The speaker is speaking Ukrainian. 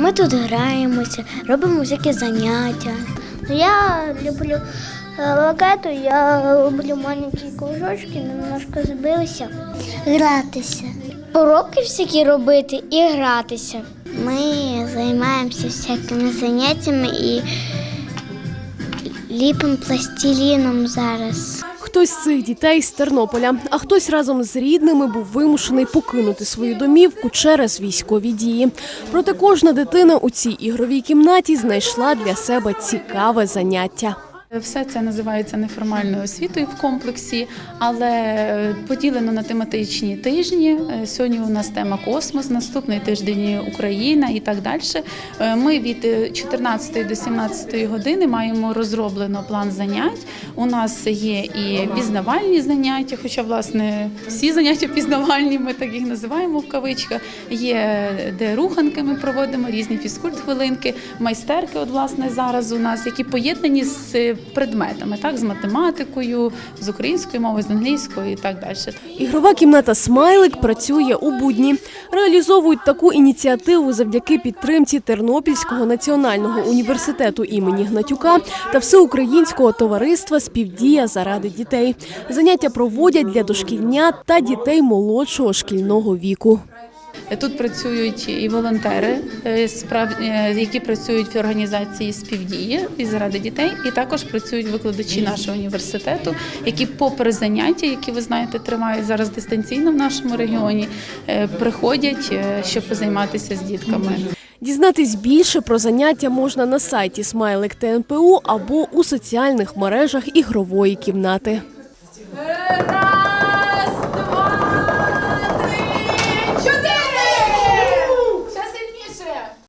Ми тут граємося, робимо всякі заняття. Я люблю е, ракету, я люблю маленькі кружочки, немножко збилися. Гратися. Уроки всякі робити і гратися. Ми займаємося всякими заняттями і ліпимо пластиліном зараз. Хтось з цих дітей з Тернополя, а хтось разом з рідними був вимушений покинути свою домівку через військові дії. Проте кожна дитина у цій ігровій кімнаті знайшла для себе цікаве заняття. Все це називається неформальною освітою в комплексі, але е, поділено на тематичні тижні. Е, Сьогодні у нас тема космос, наступний тиждень Україна і так далі. Е, Ми від е, 14 до 17 години маємо розроблено план занять. У нас є і пізнавальні заняття, хоча власне всі заняття пізнавальні, ми так їх називаємо в кавичках. Є де руханки ми проводимо, різні фізкульт-хвилинки, майстерки. От власне зараз у нас, які поєднані з предметами, так з математикою, з українською мовою, з англійською і так далі. Ігрова кімната Смайлик працює у будні. Реалізовують таку ініціативу завдяки підтримці Тернопільського національного університету імені Гнатюка та всеукраїнського товариства Співдія заради дітей. Заняття проводять для дошкільнят та дітей молодшого шкільного віку. Тут працюють і волонтери, е, е, які працюють в організації співдії і заради дітей, і також працюють викладачі нашого університету, які, попри заняття, які ви знаєте, тривають зараз дистанційно в нашому регіоні, е, приходять, щоб позайматися з дітками. Дізнатись більше про заняття можна на сайті Смайлик ТНПУ або у соціальних мережах ігрової кімнати.